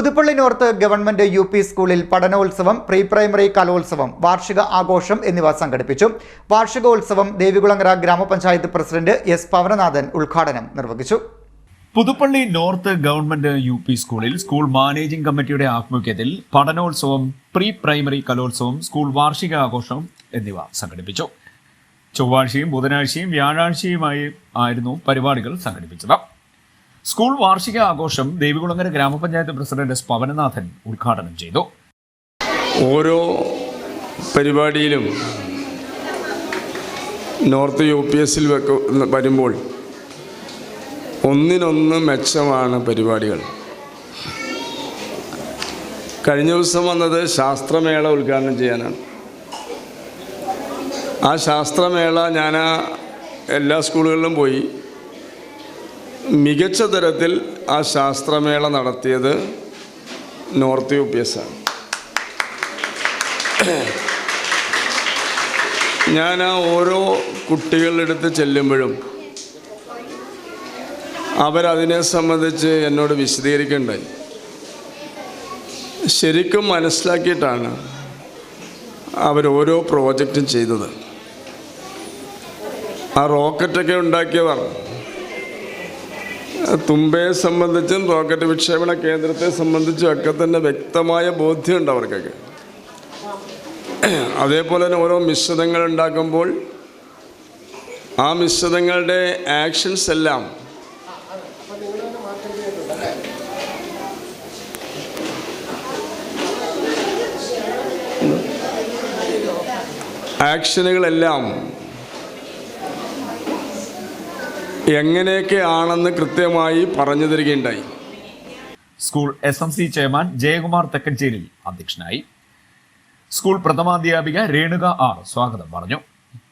Puthuppally north government U P സ്കൂളിൽ പഠനോത്സവം pre primary കലോത്സവം വാർഷിക ആഘോഷം എന്നിവ സംഘടിപ്പിച്ചു. വാർഷികോത്സവം ദേവികുളങ്ങര ഗ്രാമപഞ്ചായത്ത് പ്രസിഡന്റ് എസ് പവനനാഥൻ ഉദ്ഘാടനം നിർവഹിച്ചു. Puthuppally north government U P സ്കൂളിൽ സ്കൂൾ മാനേജിംഗ് കമ്മിറ്റിയുടെ ആഭിമുഖ്യത്തിൽ പഠനോത്സവം പ്രീ പ്രൈമറി കലോത്സവം സ്കൂൾ വാർഷിക ആഘോഷം എന്നിവ സംഘടിപ്പിച്ചു. ചൊവ്വാഴ്ചയും ബുധനാഴ്ചയും വ്യാഴാഴ്ചയുമായി ആയിരുന്നു പരിപാടികൾ സംഘടിപ്പിച്ചത്. സ്കൂൾ വാർഷിക ആഘോഷം ദേവികുളങ്ങര ഗ്രാമപഞ്ചായത്ത് പ്രസിഡന്റ് എസ് പവനനാഥൻ ഉദ്ഘാടനം ചെയ്തു. ഓരോ പരിപാടിയിലും നോർത്ത് യു പി എസിൽ വരുമ്പോൾ ഒന്നിനൊന്ന് മെച്ചമാണ് പരിപാടികൾ. കഴിഞ്ഞ ദിവസം വന്നത് ശാസ്ത്രമേള ഉദ്ഘാടനം ചെയ്യാനാണ്. ആ ശാസ്ത്രമേള ഞാൻ എല്ലാ സ്കൂളുകളിലും പോയി. മികച്ച തരത്തിൽ ആ ശാസ്ത്രമേള നടത്തിയത് നോർത്ത് യു പി എസ് ആണ്. ഞാൻ ആ ഓരോ കുട്ടികളുടെ അടുത്ത് ചെല്ലുമ്പോഴും അവരതിനെ സംബന്ധിച്ച് എന്നോട് വിശദീകരിക്കേണ്ടായി. ശരിക്കും മനസ്സിലാക്കിയിട്ടാണ് അവരോരോ പ്രോജക്റ്റും ചെയ്തത്. ആ റോക്കറ്റൊക്കെ ഉണ്ടാക്കിയവർ തുമ്പയെ സംബന്ധിച്ചും റോക്കറ്റ് വിക്ഷേപണ കേന്ദ്രത്തെ സംബന്ധിച്ചും ഒക്കെ തന്നെ വ്യക്തമായ ബോധ്യമുണ്ട് അവർക്കൊക്കെ. അതേപോലെ തന്നെ ഓരോ മിശ്രിതങ്ങൾ ഉണ്ടാക്കുമ്പോൾ ആ മിശ്രിതങ്ങളുടെ ആക്ഷൻസ് എല്ലാം ആക്ഷനുകളെല്ലാം എങ്ങനെയൊക്കെ ആണെന്ന് കൃത്യമായി പറഞ്ഞു തരികയുണ്ടായി. School S M C chairman Jayakumar Thekkancheri അധ്യക്ഷനായി. സ്കൂൾ പ്രഥമാധ്യാപിക രേണുക ആർ സ്വാഗതം പറഞ്ഞു.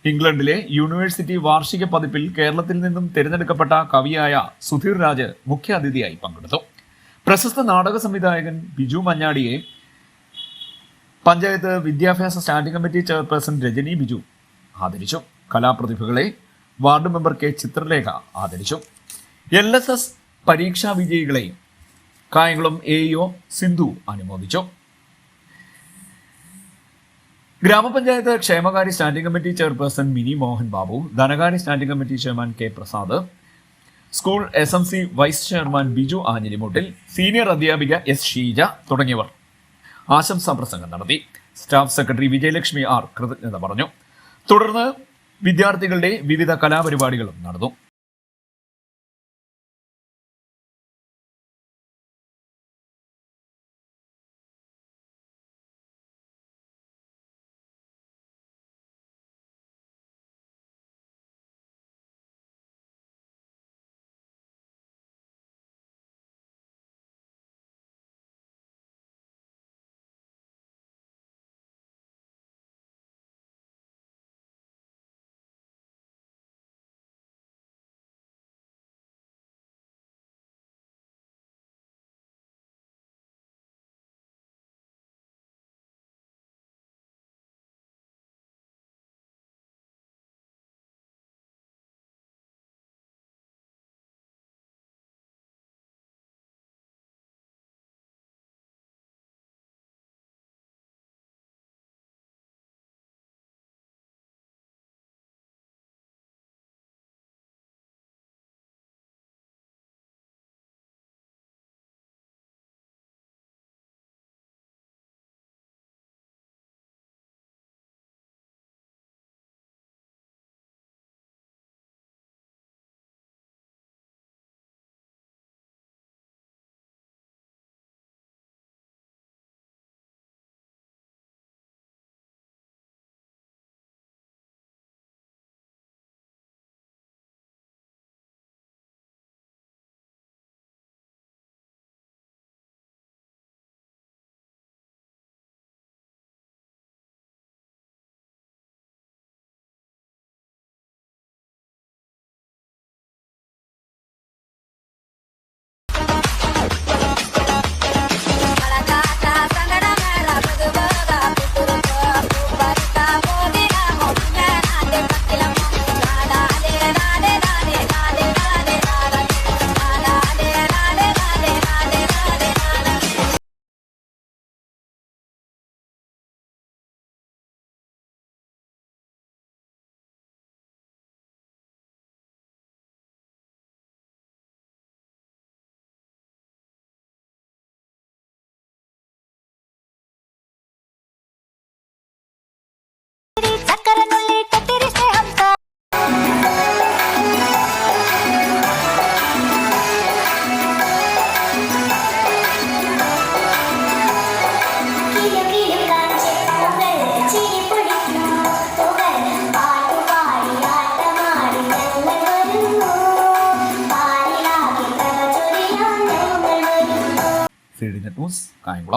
ഇംഗ്ലണ്ടിലെ യൂണിവേഴ്സിറ്റി വാർഷിക പതിപ്പിൽ കേരളത്തിൽ നിന്നും തിരഞ്ഞെടുക്കപ്പെട്ട കവിയായ സുധീർ രാജ് മുഖ്യാതിഥിയായി പങ്കെടുത്തു. പ്രശസ്ത നാടക സംവിധായകൻ ബിജു മഞ്ഞാടിയെ പഞ്ചായത്ത് വിദ്യാഭ്യാസ standing committee chairperson Rajani Biju ആദരിച്ചു. കലാപ്രതിഭകളെ വാർഡ് മെമ്പർ കെ ചിത്രലേഖ ആദരിച്ചു. എൽ എസ് എസ് പരീക്ഷാ വിജയികളെയും കായംകുളം എ ഒ സിന്ധു അനുമോദിച്ചു. ഗ്രാമപഞ്ചായത്ത് ക്ഷേമകാര്യ standing committee chairperson Mini Mohan Babu ധനകാര്യ standing committee chairman K Prasad school S M C vice chairman Biju ആഞ്ഞിലിമുട്ടിൽ senior അധ്യാപിക എസ് ഷീജ തുടങ്ങിയവർ ആശംസാ പ്രസംഗം നടത്തി. സ്റ്റാഫ് സെക്രട്ടറി വിജയലക്ഷ്മി ആർ കൃതജ്ഞത പറഞ്ഞു. തുടർന്ന് വിദ്യാർത്ഥികളുടെ വിവിധ കലാപരിപാടികളും നടന്നു. ന്യൂസ് കായംകുളം